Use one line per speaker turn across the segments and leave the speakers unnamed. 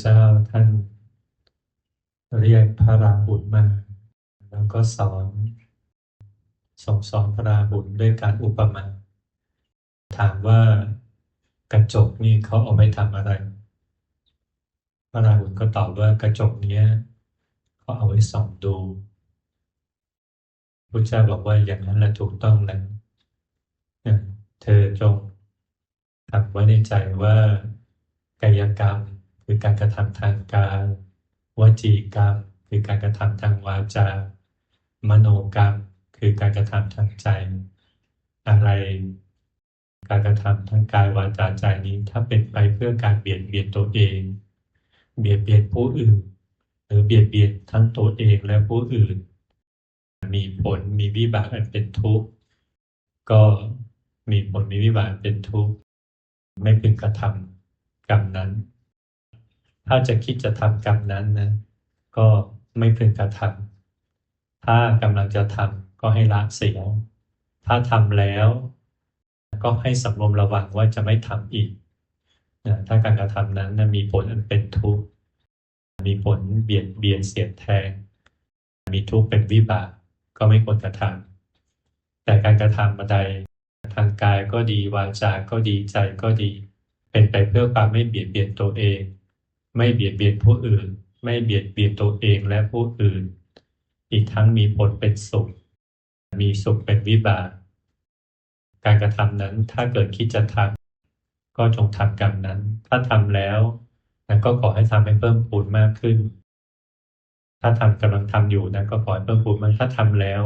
เจ้าท่านเรียกพระราหุลมา แล้วก็สอนส่งสอนพระราหุลด้วยการอุปมาถามว่ากระจกนี่เขาเอาไปทำอะไร พระราหุลก็ตอบว่ากระจกเนี้ยเขาเอาไว้ส่องดูพระเจ้าบอกว่าอย่างนั้นแหละถูกต้องแล้วเธอจงทำไว้ในใจว่ากายกรรม คือการกระทำทางกายวจีกรรม คือการกระทำทางวาจา มโนกรรม คือการกระทำทางใจ อะไร การกระทำทางกายวาจาใจนี้ ถ้าเป็นไปเพื่อการเบียดเบียนตัวเอง เบียดเบียนผู้อื่น หรือเบียดเบียนทั้งตัวเองและผู้อื่น มีผลมีวิบากอันเป็นทุกข์ก็มีผลมีวิบากเป็นทุกข์ไม่พึงกระทำกรรมนั้น ถ้าจะคิดจะทำกรรมนั้นนะก็ไม่พึงกระทำถ้ากำลังจะทำก็ให้ละเสียถ้าทำแล้วก็ให้สำรวมระวังว่าจะไม่ทำอีกนะถ้าการกระทำนั้นนะมีผลอันเป็นทุกข์ มีผลเบียดเบียนเสียดแทง มีทุกข์เป็นวิบากก็ไม่ควรกระทำแต่การกระทำใดทางกายก็ดีวาจาก็ดีใจก็ดี เป็นไปเพื่อความไม่เบียดเบียนตัวเอง ไม่เบียดเบียนผู้อื่น ไม่เบียดเบียนตัวเองและผู้อื่น อีกทั้งมีผลเป็นสุข มีสุขเป็นวิบาก การกระทำนั้นถ้าเกิดคิดจะทำก็จงทำกรรมนั้น ถ้าทำแล้วนั้นก็ขอให้ทำให้เพิ่มพูนมากขึ้น ถ้าทำกำลังทำอยู่นั้นก็ขอให้เพิ่มพูนมากถ้าทำแล้ว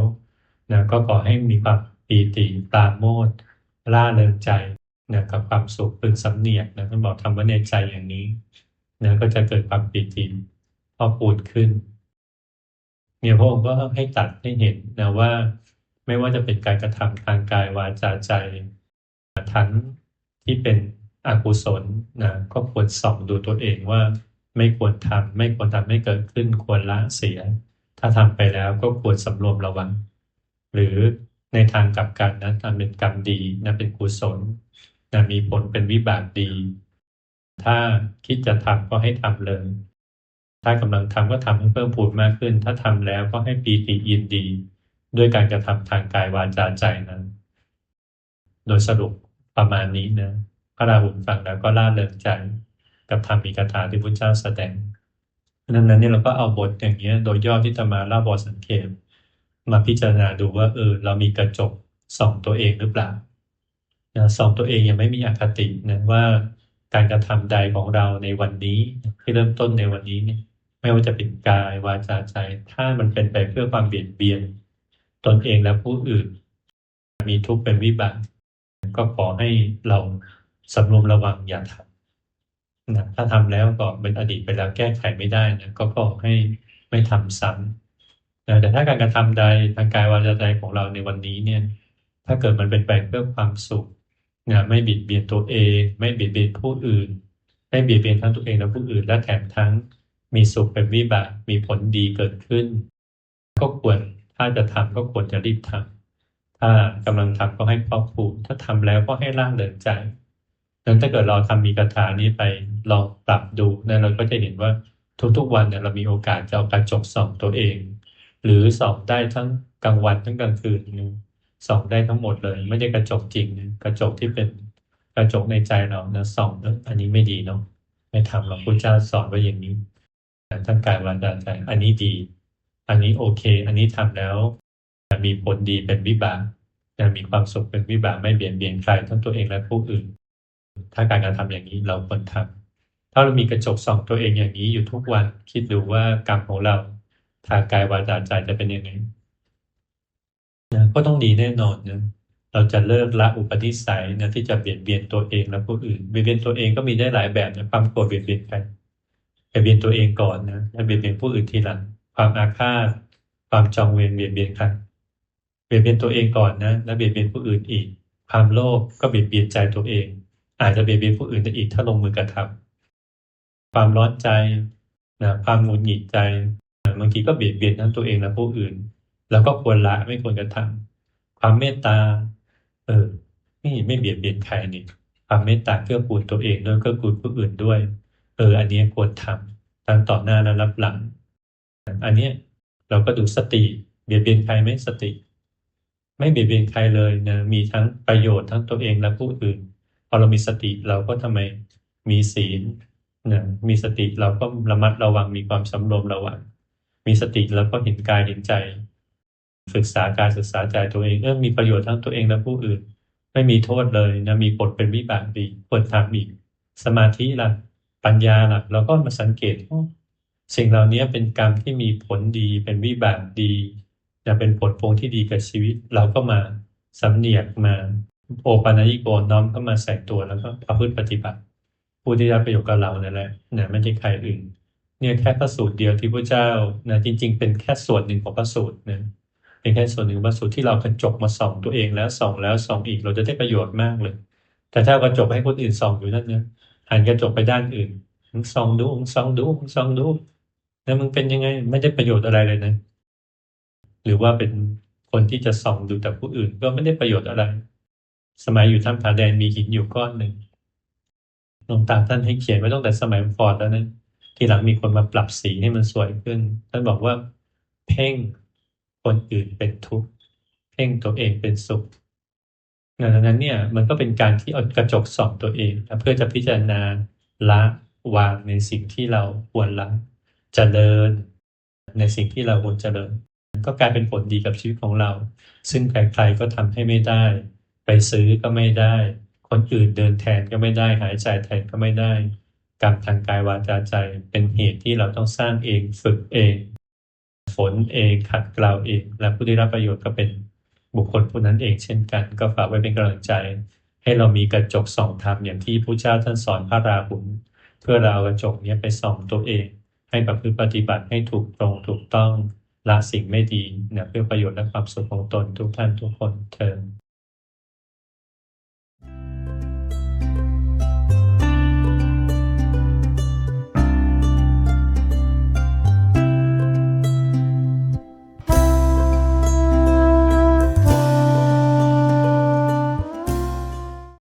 นะก็ขอให้มีความปีติปราโมทล่าเริงใจนะกับความสุขพึงสำเนียกนะท่านบอกทำไว้ในใจอย่างนี้ นะก็จะเกิดความปีติพอปูดขึ้นเนี่ยพระองค์ก็ให้ตัดให้เห็นนะว่า ไม่ว่าจะเป็นการกระทำทางกายวาจาใจ ทั้งที่เป็นอกุศลนะก็ควรส่องดูตัวเองว่าไม่ควรทำไม่ควรทำให้เกิดขึ้นควรละเสีย ถ้าทำไปแล้วก็ควรสำรวมระวัง หรือในทางกลับกันนะทำเป็นกรรมดีนะเป็นกุศลนะมีผลเป็นวิบากดี ถ้าคิดจะทำก็ให้ทำเลย ถ้ากำลังทำก็ทำให้เพิ่มพูนมากขึ้น ถ้าทำแล้วก็ให้ปีติยินดี ด้วยการกระทำทางกายวาจาใจนั้น โดยสรุปประมาณนี้นะ พระราหุลฟังแล้วก็ล่าเริงใจ กับธรรมีกถาที่พระเจ้าแสดงดังนั้นนี่เราก็เอาบทอย่างเงี้ย โดยย่อที่จะมาเล่าบทสังเกตมาพิจารณาดูว่าเออเรามีกระจกส่องตัวเองหรือเปล่านะส่องตัวเองยังไม่มีอคตินะว่า การกระทำใดของเราในวันนี้ที่เริ่มต้นในวันนี้เนี่ย ไม่ว่าจะเป็นกายวาจาใจถ้ามันเป็นไปเพื่อความเบียดเบียน ตนเองและผู้อื่น มีทุกข์เป็นวิบากก็ขอให้เราสำรวมระวังอย่าทำนะถ้าทำแล้วก็เป็นอดีตไปแล้วแก้ไขไม่ได้นะก็ขอให้ไม่ทำซ้ำแต่ถ้าการกระทำใดทางกายวาจาใจของเราในวันนี้เนี่ย ถ้าเกิดมันเป็นไปเพื่อความสุข นะไม่บิดเบียนตัวเอง ไม่บิดเบียนผู้อื่น ไม่บิดเบียนทั้งตัวเองและผู้อื่น และแถมทั้งมีสุขเป็นวิบากมีผลดีเกิดขึ้น ก็ควรถ้าจะทำก็ควรจะรีบทำถ้ากำลังทำก็ให้พอผูถ้าทำแล้วก็ให้ร่างเดินใจดังนั้นถ้าเกิดเราทำมีคาถานี้ไปลองปรับดูนะเราก็จะเห็นว่าทุกๆวันเนี่ยเรามีโอกาสจะเอากระจกส่องตัวเอง หรือส่อบได้ทั้งกลางวันทั้งกลางคืนนึง ส่องได้ทั้งหมดเลย ไม่ได้กระจกจริงนะกระจกที่เป็นกระจกในใจเรานะส่องแล้วอันนี้ไม่ดีเนาะไม่ทำหรอกพระเจ้าสอนไว้อย่างนี้ทั้งกายวันดาใจอันนี้ดี อันนี้โอเค อันนี้ทำแล้วมีผลดีเป็นวิบากจะมีความสุขเป็นวิบากไม่เบียดเบียนใครทั้งตัวเองและผู้อื่น ถ้าการกระทำอย่างนี้เราควรทำถ้าเรามีกระจกส่องตัวเองอย่างนี้อยู่ทุกวันคิดดูว่ากรรมของเราทางกายวาจาใจจะเป็นยังไง ก็ต้องดีแน่นอนนะเราจะเลิกละอุปนิสัยนะที่จะเบียดเบียนตัวเองและผู้อื่นเบียดเบียนตัวเองก็มีได้หลายแบบนะความโกรธเบียดเบียนใครเบียดเบียนตัวเองก่อนนะแล้วเบียดเบียนผู้อื่นทีหลัง ความอาฆาตความจองเวรเบียดเบียนใครเบียดเบียนตัวเองก่อนนะแล้วเบียดเบียนผู้อื่นอีก ความโลภก็เบียดเบียนใจตัวเอง อาจจะเบียดเบียนผู้อื่นได้อีกถ้าลงมือกระทำความร้อนใจนะความหงุดหงิดใจบางทีก็เบียดเบียนทั้งตัวเองและผู้อื่น แล้วก็ควรละไม่ควรกระทำความเมตตา เออ ไม่ไม่เบียดเบียนใครนี่ความเมตตาเกื้อกูลตัวเองด้วยเกื้อกูลผู้อื่นด้วย เออ อันนี้ควรทำทั้งต่อหน้าและรับหลัง อันนี้เราก็ดูสติ เบียดเบียนใครไหมสติ ไม่เบียดเบียนใครเลยนะมีทั้งประโยชน์ทั้งตัวเองและผู้อื่นพอเรามีสติเราก็ทำไมมีศีลนะมีสติเราก็ระมัดระวังมีความสำรวมระวัง มีสติแล้วก็เห็นกายเห็นใจ ศึกษากายศึกษาใจตัวเองเออมีประโยชน์ทั้งตัวเองและผู้อื่น ไม่มีโทษเลยนะมีผลเป็นวิบากดีควรทำอีสมาธิล่ะ ปัญญาล่ะเราก็มาสังเกตสิ่งเหล่านี้เป็นกรรมที่มีผลดีเป็นวิบากดีจะเป็นผลพวงที่ดีกับชีวิต เราก็มาสำเนียกมาโอปานายิโกน้อมเข้ามาใส่ตัวแล้วก็ประพฤติปฏิบัติ ผู้ที่ได้ประโยชน์กับเรานั่นแหละนะไม่ใช่ใครอื่น เนี่ยแค่พระสูตรเดียวที่พระเจ้านะจริง ๆ เป็นแค่ส่วนหนึ่งของพระสูตรนะ เป็นแค่ส่วนหนึ่งของสูตรที่เรากระจกมาส่องตัวเองแล้วส่องแล้วส่องอีกเราจะได้ประโยชน์มากเลย แต่ถ้ากระจกให้คนอื่นส่องอยู่นั่นเนี่ยหันกระจกไปด้านอื่นมึงส่องดูมึงส่องดูมึงส่องดูแล้วมึงเป็นยังไง ไม่ได้ประโยชน์อะไรเลยนะ หรือว่าเป็นคนที่จะส่องดูแต่ผู้อื่นก็ไม่ได้ประโยชน์อะไร สมัยอยู่ถ้ำผาแดงมีหินอยู่ก้อนหนึ่งหลวงตาท่านให้เขียนไว้ตั้งแต่สมัยฟอร์ดแล้วนะทีหลังมีคนมาปรับสีให้มันสวยขึ้น ท่านบอกว่า เพ่ง คนอื่นเป็นทุกข์เพ่งตัวเองเป็นสุขดังนั้นเนี่ยมันก็เป็นการที่เอากระจกส่องตัวเองนะเพื่อจะพิจารณาละวางในสิ่งที่เราควรละเจริญ ในสิ่งที่เราควรเจริญ ก็กลายเป็นผลดีกับชีวิตของเรา ซึ่งใครๆก็ทำให้ไม่ได้ ไปซื้อก็ไม่ได้ คนอื่นเดินแทนก็ไม่ได้ หายใจแทนก็ไม่ได้กรรมทางกายวาจาใจเป็นเหตุที่เราต้องสร้างเองฝึกเอง ฝนเองขัดเกลาเอง และผู้ได้รับประโยชน์ก็เป็นบุคคลผู้นั้นเองเช่นกัน ก็ฝากไว้เป็นกำลังใจ ให้เรามีกระจกส่องธรรมอย่างที่พระเจ้าท่านสอนพระราหุลเพื่อเรากระจกนี้ไปส่องตัวเอง ให้ประพฤติปฏิบัติให้ถูกตรงถูกต้องละสิ่งไม่ดีนะเพื่อประโยชน์และความสุขของตนทุกท่านทุกคนเทอ